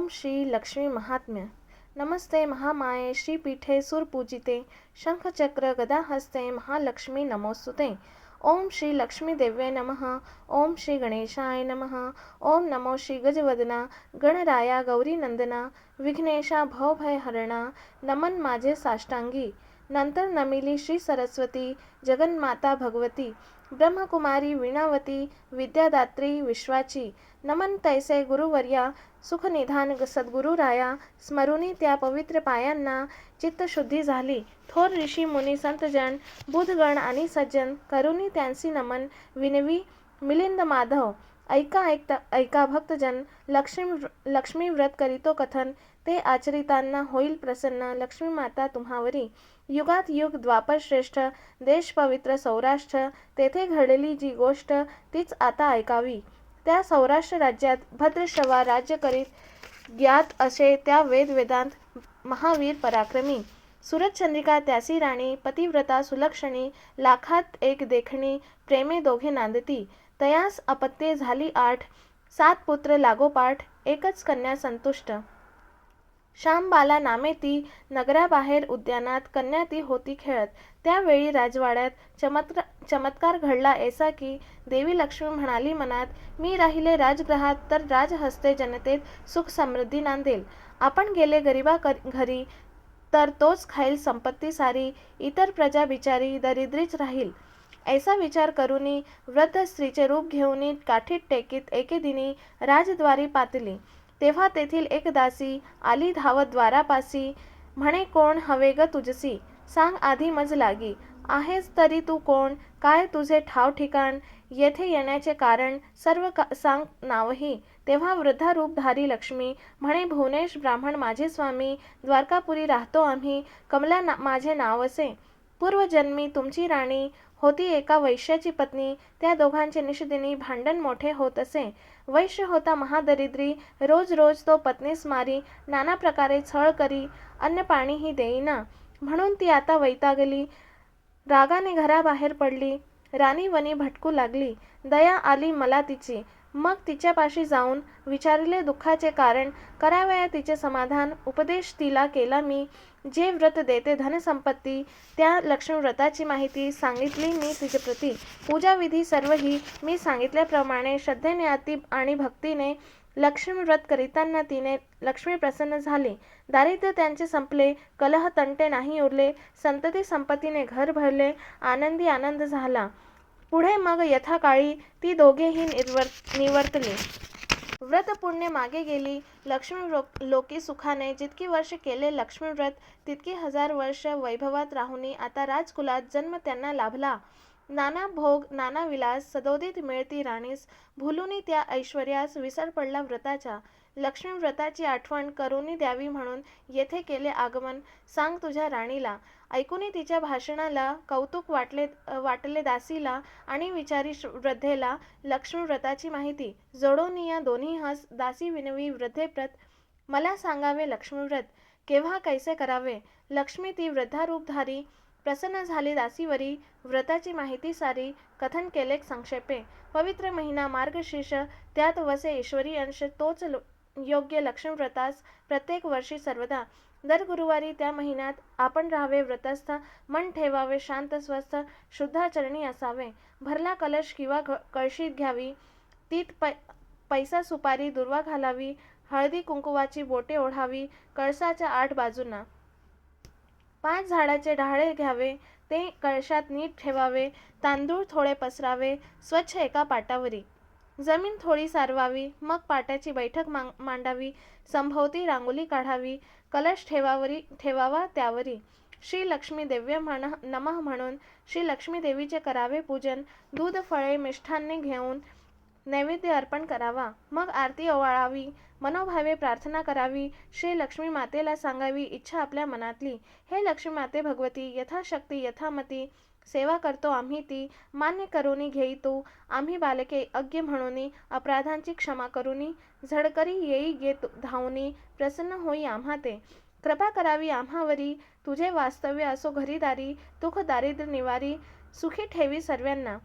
ओम श्री लक्ष्मी महात्म्य. नमस्ते महामाये श्रीपीठे सुरपूजिते शंखचक्र गदाहस्ते महालक्ष्मी नमोस्तुते. ओम श्री लक्ष्मी नमः ओम श्री गणेशाय नमः ओम नमो श्री गजवदना गणराया गौरीनंदना विघ्नेशा भवभयहरणा नमन माझे साष्टांगी नंतर नमिली श्री सरस्वती जगन्माता भगवती ब्रह्मकुमारी वीणावती विद्यादात्री विश्वाची नमन तैसे गुरुवर्या सुखनिधान सद्गुरुराया स्मरुनी त्या पवित्र पायांना चित्तशुद्धी झाली. थोर ऋषी मुनी संतजन बुधगण आणि सज्जन करुणी त्यांची नमन विनवी मिलिंद माधव ऐका ऐकता ऐका भक्तजन लक्ष्मी लक्ष्मी व्रत करीतो कथन ते आचरितांना होईल प्रसन्न. लक्ष्मी माता तुम्हावरी. युगात युग द्वापरश्रेष्ठ. देश पवित्र सौराष्ट्र. तेथे घडलेली जी गोष्ट तीच आता ऐकावी. त्या सौराष्ट्र राज्यात भद्रशवा राज्य करीत ज्ञात असे त्या वेद वेदांत महावीर पराक्रमी. सुरतचंद्रिका त्यासी राणी पतिव्रता सुलक्षणी लाखात एक देखणी प्रेमे दोघे नांदती. तयास अपत्ये झाली आठ. सात पुत्र लागोपाठ. एकच कन्या संतुष्ट. श्यामबाला नामे ती नगराबाहेर उद्यानात कन्या ती होती खेळत. त्यावेळी राजवाड्यात चमत्कार चमत्कार घडला ऐसा की देवी लक्ष्मी म्हणाली मनात मी राहिले राजगृहात तर राजहस्ते जनतेत सुख समृद्धी नांदेल. आपण गेले गरिबा कर- घरी तर तोच खाईल संपत्ती सारी. इतर प्रजा बिचारी दरिद्रीच राहील ऐसा विचार करूनी वृद्ध स्त्रीचे रूप घेऊनी काठीत टेकीत एके दिनी राजद्वारी पातली. तेव्हा तेथील एक दासी आली धावत द्वारापासी. म्हणे कोण हवे ग तुझसी? सांग आधी मज लागी. आहेस तरी तू कोण? काय तुझे ठाव ठिकाण? येथे येण्याचे कारण सर्व का सांग नावही तेव्हा वृद्धा रूपधारी लक्ष्मी म्हणे भुवनेश ब्राह्मण माझे स्वामी द्वारकापुरी राहतो आम्ही. कमला ना माझे नाव असे. पूर्वजन्मी तुमची राणी. होती एका वैश्याची पत्नी. त्या दोघांचे निषदिनी भांडण मोठे होत असे. वैश्य होता महादरिद्री. रोज रोज तो पत्नीस मारी नाना प्रकारे छळ करी अन्न पाणीही देईना. म्हणून ती आता वैतागली रागाने घराबाहेर पडली. राणी वनी भटकू लागली. दया आली मला तिची. मग तिच्यापाशी जाऊन विचारिले दुःखाचे कारण करावया तिचे समाधान. उपदेश तिला केला मी. जे व्रत देते धनसंपत्ती त्या लक्ष्मी व्रताची माहिती सांगितली मी तिचे प्रती. पूजाविधी सर्वही मी सांगितल्याप्रमाणे श्रद्धेने अति आणि भक्तीने लक्ष्मी व्रत करीताना तिने लक्ष्मी प्रसन्न झाली. दारिद्र्य त्यांचे संपले कलह तंटे नाही उरले संतती संपत्तीने घर भरले आनंदी आनंद झाला. पुढे मग यथाकाळी ती दोघेही निर्वर निवर्तली. व्रत पुण्य मागे गेली. लक्ष्मी रो- लोकी सुखाने जितकी वर्ष केले लक्ष्मी व्रत तितकी हजार वर्ष वैभवात राहुनी आता राजकुलात जन्म त्यांना लाभला. नाना भोग नाना विलास सदोदित मिळती राणीस भुलुनी त्या ऐश्वर्यास विसर पडला व्रताच्या. लक्ष्मी व्रताची आठवण करुनी द्यावी म्हणून येथे केले आगमन. सांग तुझ्या राणीला. ऐकूनी तिच्या भाषणाला कौतुक वाटले वाटले दासीला आणि विचारी वृद्धेला लक्ष्मी व्रताची माहिती. जोडोनी या दोन्ही हस दासी विनवी वृद्धेप्रत मला सांगावे लक्ष्मीव्रत केव्हा कैसे करावे? लक्ष्मी ती वृद्धारूपधारी प्रसन्न झाली दासीवरी व्रताची माहिती सारी कथन केले संक्षेपे. पवित्र महिना मार्गशीर्ष त्यात वसे ईश्वरी अंश तोच लो- योग्य लक्ष्मी व्रतास प्रत्येक वर्षी सर्वदा. दर गुरुवारी त्या महिन्यात आपण राहावे व्रतस्थ मन ठेवावे शांत स्वस्थ शुद्धाचरणी असावे. भरला कलश किंवा कळशीत घ्यावी. तीत पै पैसा सुपारी दुर्वा घालावी. हळदी कुंकुवाची बोटे ओढावी. कळसाच्या आठ बाजूंना. पाच झाडाचे डहाळे घ्यावे. ते कळशात नीट ठेवावे. तांदूळ थोडे पसरावे. स्वच्छ एका पाटावरी. जमीन थोडी सारवावी मग पाट्याची बैठक मांडावी संभवती रांगोली काढावी कलश ठेवावरी ठेवावा त्यावरी. श्री लक्ष्मी देव्य म्हण नमः म्हणून श्री लक्ष्मी देवीचे करावे पूजन दूध फळे मिष्ठान्ने घेऊन नैवेद्य अर्पण करावा. मग आरती ओवाळावी मनोभावे प्रार्थना करावी श्री लक्ष्मी मातेला सांगावी इच्छा आपल्या मनातली. हे लक्ष्मी माते भगवती यथाशक्ती यथामती सेवा करतो आम्ही ती मान्य करुनी घेई तू आम्ही बालके अज्ञ म्हणूनी अपराधांची क्षमा करुनी झडकरी येई गे तू धावनी प्रसन्न होई आम्हा ते कृपा करावी आम्हावरी तुझे वास्तव्य असो घरीदारी दुःख दारिद्र्य निवारी सुखी ठेवी सर्वांना.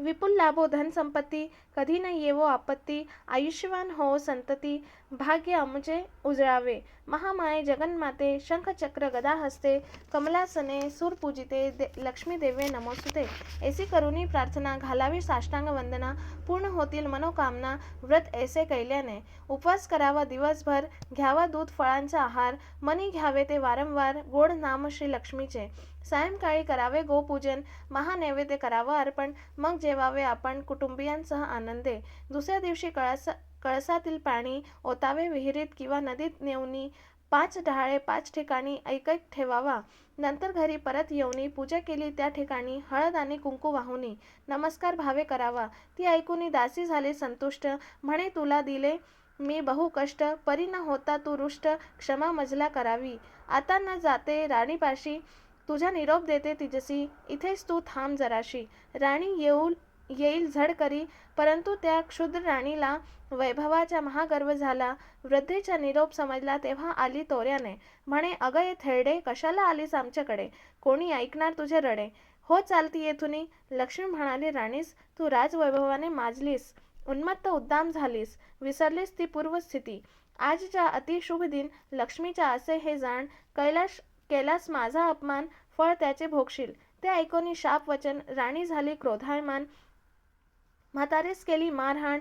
विपुल लाभो धनसंपत्ती कधी न येवो आपत्ती आयुष्यवान हो संतती भाग्य अमुचे उजळावे महामाये जगन्माते शंखचक्र गदा हस्ते कमलासने सुरपूजिते दे लक्ष्मी देवे नमोस्तुते। ऐसी करुणी प्रार्थना घालावी साष्टांग वंदना पूर्ण होतील मनोकामना व्रत ऐसे कैल्याने। उपवास करावा दिवसभर घ्यावा दूध फळांचा आहार मनी घ्यावे ते वारंवार गोड नाम श्री लक्ष्मीचे। सायंकाळी करावे गोपूजन महानैवेद्य करावं अर्पण मग जे जेवावे आपण कुटुंबियांसह आनंदे. दुसऱ्या दिवशी कळस कळसातील पाणी ओतावे विहिरीत किंवा नदीत नेऊनी पाच डहाळे पाच ठिकाणी ऐकैक ठेवावा. नंतर घरी परत येऊनी पूजा केली त्या ठिकाणी हळद आणि कुंकू वाहुनी. नमस्कार भावे करावा. ती ऐकूनी दासी झाले संतुष्ट. म्हणे तुला दिले मी बहु कष्ट. परी न होता तू रुष्ट क्षमा मजला करावी. आता न जाते राणीपाशी. तुझा निरोप देते तिजसी. इथेच तू थांब जराशी. राणी येऊ येईल झड करी परंतु त्या क्षुद्र राणीला वैभवाचा महागर्व झाला. वृद्धेचा निरोप समजला तेव्हा आली तोऱ्याने म्हणे अगं ये थेरडे कशाला आलीस आमच्याकडे? कोणी ऐकणार तुझे रडे? हो चालती येथून लक्ष्मी म्हणाली राणीस तू राजवैभवाने माजलीस. उन्मत्त उद्दाम झालीस. विसरलीस ती पूर्वस्थिती. आजच्या अतिशुभ दिन लक्ष्मीच्या असे हे जाण कैलाश केलास माझा अपमान फळ त्याचे भोगशील. ते ऐकोनी शाप वचन राणी झाली क्रोधायमान. म्हातारीस केली मारहाण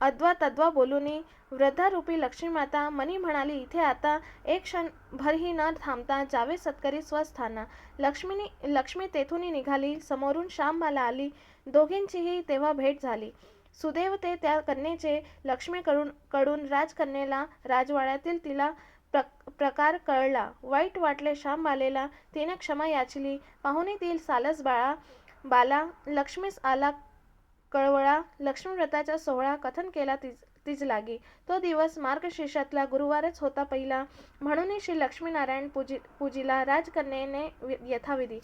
अद्वा तद्वा बोलूनी. वृद्धारूपी लक्ष्मीमाता मनी म्हणाली इथे आता एक क्षण भरही न थांबता जावे सत्करी स्वस्थाना. लक्ष्मीनी लक्ष्मी तेथून निघाली समोरून श्यामबाला आली. दोघींचीही तेव्हा भेट झाली. सुदैव ते त्या कन्येचे लक्ष्मीकडून कडून राजकन्येला राजवाड्यातील तिला प्र प्रकार कळला. वाईट वाटले श्यामबालेला. तिने क्षमा याचली. पाहुणेतील सालस बाळा बाला लक्ष्मीस आला कळवळा. लक्ष्मीव्रताचा सोहळा कथन केला तिज तिज लागी तो दिवस मार्गशीर्षातला गुरुवारच होता पहिला. म्हणून श्री लक्ष्मीनारायण पूजी पूजीला राजकन्येने यथाविधी.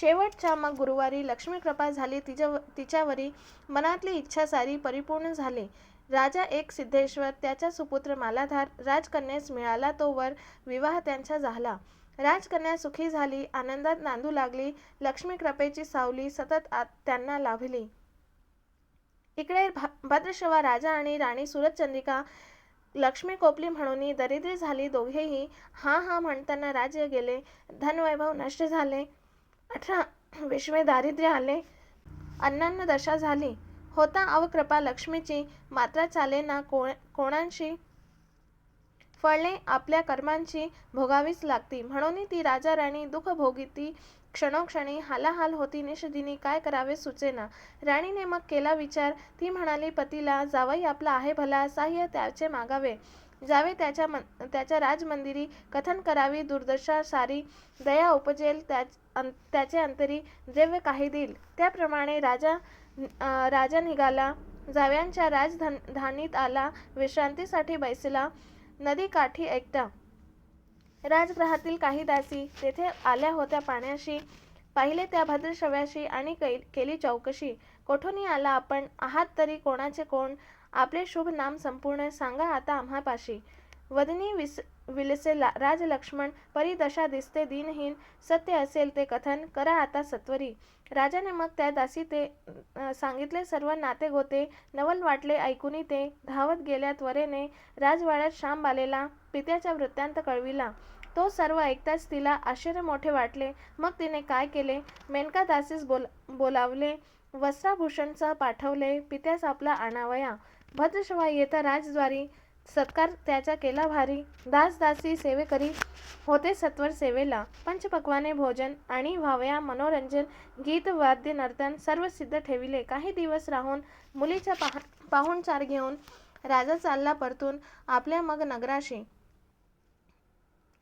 शेवटच्या मग गुरुवारी लक्ष्मी कृपा झाली. तिच्या तिच्यावरी मनातली इच्छा सारी परिपूर्ण झाली. राजा एक सिद्धेश्वर त्याचा सुपुत्र मालाधार राजकन्यास मिळाला तो वर विवाह त्यांचा झाला. राजकन्या सुखी झाली आनंदात नांदू लागली लक्ष्मी कृपेची सावली सतत आत त्यांना लाभली. इकडे भा भद्रशवा राजा आणि राणी सुरतचंद्रिका लक्ष्मी कोपली म्हणून दरिद्री झाली दोघेही. हा हा म्हणताना राज्य गेले धनवैभव नष्ट झाले अठरा विश्वे दारिद्र्य आले अन्नान्न दशा झाली. होता. अवकृपा लक्ष्मीची मात्र चालेना. कोण कोणांशी फळले आपल्या कर्मांची भोगावीच लागती. म्हणून ती राजा राणी दुःख भोगीती क्षणोक्षणी हालाहाल होती. निषदिनी काय करावे सुचेना. राणीने मग केला विचार. ती म्हणाली पतीला जावई आपला आहे भला. साह्य त्याचे मागावे. जावे त्याच्या मन त्याच्या राजमंदिरी. कथन करावी. दुर्दशा सारी. दया उपजेल त्या त्याचे अंतरी. द्रव्य काही देईल. त्याप्रमाणे राजा राजा निघाला. जाव्यांच्या राजधान धानीत आला. विश्रांतीसाठी बैसला. नदी काठी एकटा राजगृहातील काही दासी तेथे आल्या होत्या पाण्याशी. पाहिले त्या भद्रशव्याशी आणि कै- केली चौकशी. कोठूनही आला आपण आहात तरी कोणाचे कोण? आपले शुभ नाम संपूर्ण सांगा आता आम्हापाशी. वदनी विस विलसे ला राजलक्ष्मण परिदशा दिसते दिनहीन सत्य असेल ते कथन करा आता सत्वरी. राजाने मग त्या दासी ते सांगितले सर्व नाते गोते नवल वाटले ऐकुनी ते धावत गेल्या त्वरेने राजवाड्यात श्याम आलेला पित्याचा वृत्तांत कळविला. तो सर्व ऐकताच तिला आश्चर्य मोठे वाटले. मग तिने काय केले? मेनका दासीस बोल बोलावले वस्त्राभूषणसह पाठवले पित्यास आपला आणावया. भद्रशवा येता राजद्वारी सत्कार त्याचा केला भारी. दास दासी सेवेकरी होते सत्वर सेवेला. पंचपक्वाने भोजन आणि व्हावया मनोरंजन गीत वाद्य नर्तन सर्व सिद्ध ठेविले. काही दिवस राहून मुलीचा पाह पाहुणचार घेऊन राजा चालला परतून आपल्या मग नगराशी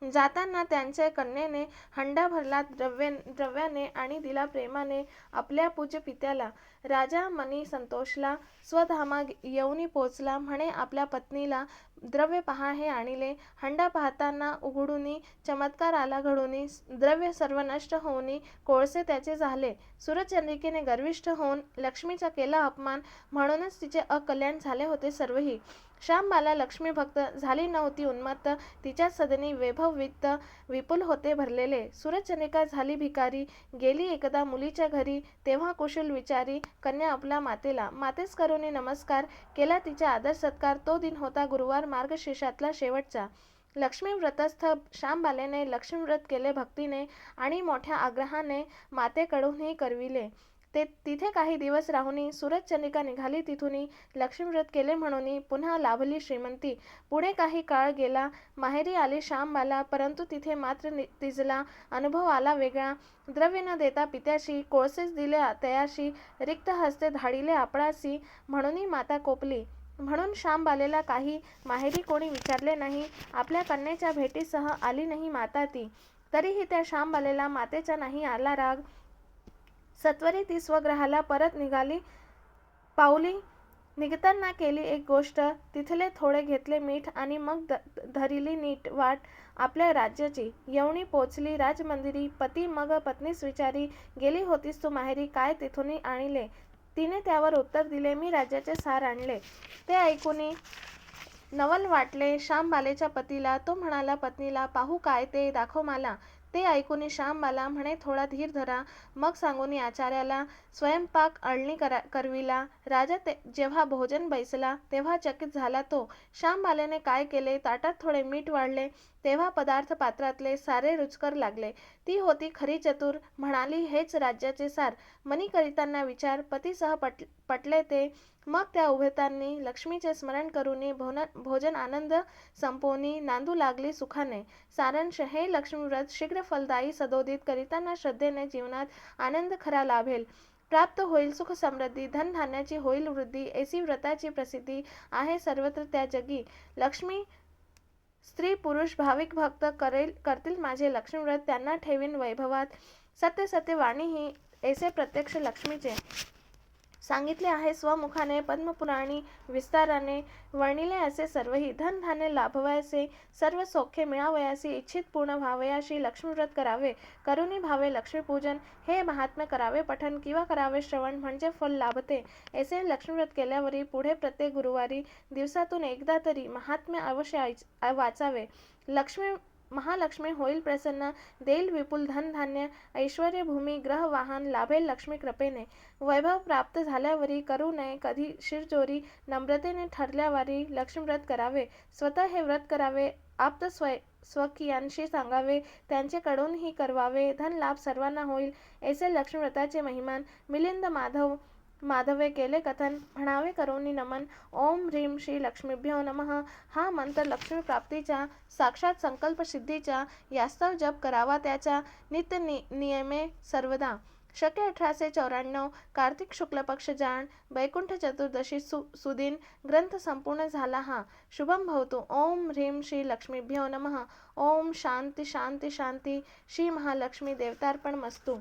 जाताना त्यांच्या कन्येने हंडा भरला द्रव्ये द्रव्याने आणि दिला प्रेमाने आपल्या पूज्य पित्याला. राजा मनी संतोषला स्वधामा येऊनी पोचला म्हणे आपल्या पत्नीला द्रव्य पहा हे आणिले. हंडा पाहताना उघडूनी चमत्कार आला घडूनी द्रव्य सर्व नष्ट होऊनी कोळसे त्याचे झाले. सूरचंद्रिकेने गर्विष्ठ होऊन लक्ष्मीचा केला अपमान म्हणूनच तिचे अकल्याण झाले होते सर्वही. श्यामबाला लक्ष्मीभक्त झाली नव्हती उन्मत्त तिच्या सदनी वैभव वित्त विपुल होते भरलेले. सूरजचंद्रिका झाली भिकारी गेली एकदा मुलीच्या घरी तेव्हा कुशल विचारी कन्या आपल्या मातेला. मातेस करुणी नमस्कार केला तिचा आदर सत्कार. तो दिन होता गुरुवार मार्गशीर्षातला शेवटचा. लक्ष्मी व्रतस्थ श्यामबालेने लक्ष्मी व्रत केले भक्तीने आणि मोठ्या आग्रहाने मातेकडूनही करविले. ते तिथे काही दिवस राहुनी सूरजचंद्रिका निघाली तिथुनी लक्ष्मीव्रत केले म्हणून पुन्हा लाभली श्रीमंती. पुढे काही काळ गेला माहेरी आली श्यामबाला परंतु तिथे मात्र तिजला अनुभव आला वेगळा. द्रव्य न देता पित्याशी कोळसेच दिले तयाशी रिक्त हस्ते धाडिले आपणासी म्हणूनही माता कोपली. म्हणून श्यामबालेला काही माहेरी कोणी विचारले नाही आपल्या कन्येच्या भेटीसह आली नाही माता ती. तरीही त्या श्यामबालेला मातेचा नाही आला राग. सत्वरी ती स्वग्रहाला परत निघाली. पाऊली निघताना केली एक गोष्ट. तिथले थोडे घेतले मीठ आणि मग ध- धरिली नीट वाट आपल्या राज्याची. येवणी पोचली राजमंदिरी. पती मग पत्नीस विचारी गेली होतीस तू माहेरी काय तिथून आणले? तिने त्यावर उत्तर दिले मी राज्याचे सार आणले. ते ऐकून नवल वाटले श्यामबालेच्या पतीला. तो म्हणाला पत्नीला पाहू काय ते दाखव मला. ते ऐकून श्यामबाला म्हणे थोडा धीर धरा. मग सांगून आचार्याला स्वयंपाक अळणी करा करविला. राजा ते जेव्हा भोजन बैसला तेव्हा चकित झाला तो. श्यामबालेने काय केले? ताटात थोडे मीठ वाढले. तेव्हा पदार्थ पात्रातले सारे रुचकर लागले. ती होती खरी चतुर. म्हणाली हेच राज्याचे सार. मनी करितांना विचार. पतीसह पट पटले ते. मग त्या उभेतांनी लक्ष्मीचे स्मरण करून भोन भोजन आनंद संपवणी नांदू लागली सुखाने. सारांश हे लक्ष्मीव्रत शीघ्र फलदायी सदोदित करिताना श्रद्धेने जीवनात आनंद खरा लाभेल. प्राप्त होईल सुख समृद्धी. धनधान्याची होईल वृद्धी. ऐसी व्रताची प्रसिद्धी आहे सर्वत्र त्या जगी. लक्ष्मी स्त्री पुरुष भाविक भक्त करेल करतील माझे लक्ष्मीव्रत त्यांना ठेवीन वैभवात. सत्य सत्य वाणी ही ऐसे प्रत्यक्ष लक्ष्मीचे सांगितले आहे स्वमुखाने पद्मपुराणी विस्ताराने वर्णिले असे सर्वही धनधान्य लाभवायचे सर्व सौख्य मिळावयासी इच्छित पूर्ण व्हावयाशी लक्ष्मीव्रत करावे करुणी भावे लक्ष्मीपूजन हे महात्म्य करावे पठन किंवा करावे श्रवण म्हणजे फल लाभते. ऐसे लक्ष्मीव्रत केल्यावरी पुढे प्रत्येक गुरुवारी दिवसातून एकदा तरी महात्म्य अवश्य ऐच- वाचावे. लक्ष्मी महालक्ष्मी होईल प्रसन्न. देईल विपुल धनधान्य. ऐश्वर भूमी ग्रह वाहन लाभेल लक्ष्मी कृपेने. वैभव प्राप्त झाल्यावरी करू नये कधी शिरजोरी. नम्रतेने ठरल्यावरी लक्ष्मीव्रत करावे. स्वतः हे व्रत करावे. आप्त स्वय स्वकीयांशी सांगावे. त्यांचेकडूनही करवावे. धन लाभ सर्वांना होईल. ऐसे लक्ष्मीव्रताचे महिमान मिलिंद माधव माधवे केले कथन म्हणावे करोनी नमन ओम ह्रीं श्री लक्ष्मीभ्यो नमः. हा मंत्र लक्ष्मी प्राप्तीच्या साक्षात संकल्प सिद्धीचा यास्तव जप करावा त्याचा नित्य नि नियमे सर्वदा. शके अठराशे चौऱ्याण्णव कार्तिक शुक्ल पक्ष जाण वैकुंठ चतुर्दशी सु सुदिन ग्रंथ संपूर्ण झाला हा. शुभम भवतु. ओम ह्रीं श्री लक्ष्मीभ्यो नमः. ओम शांती शांती शांती. श्री महालक्ष्मी देवतार्पण मस्तू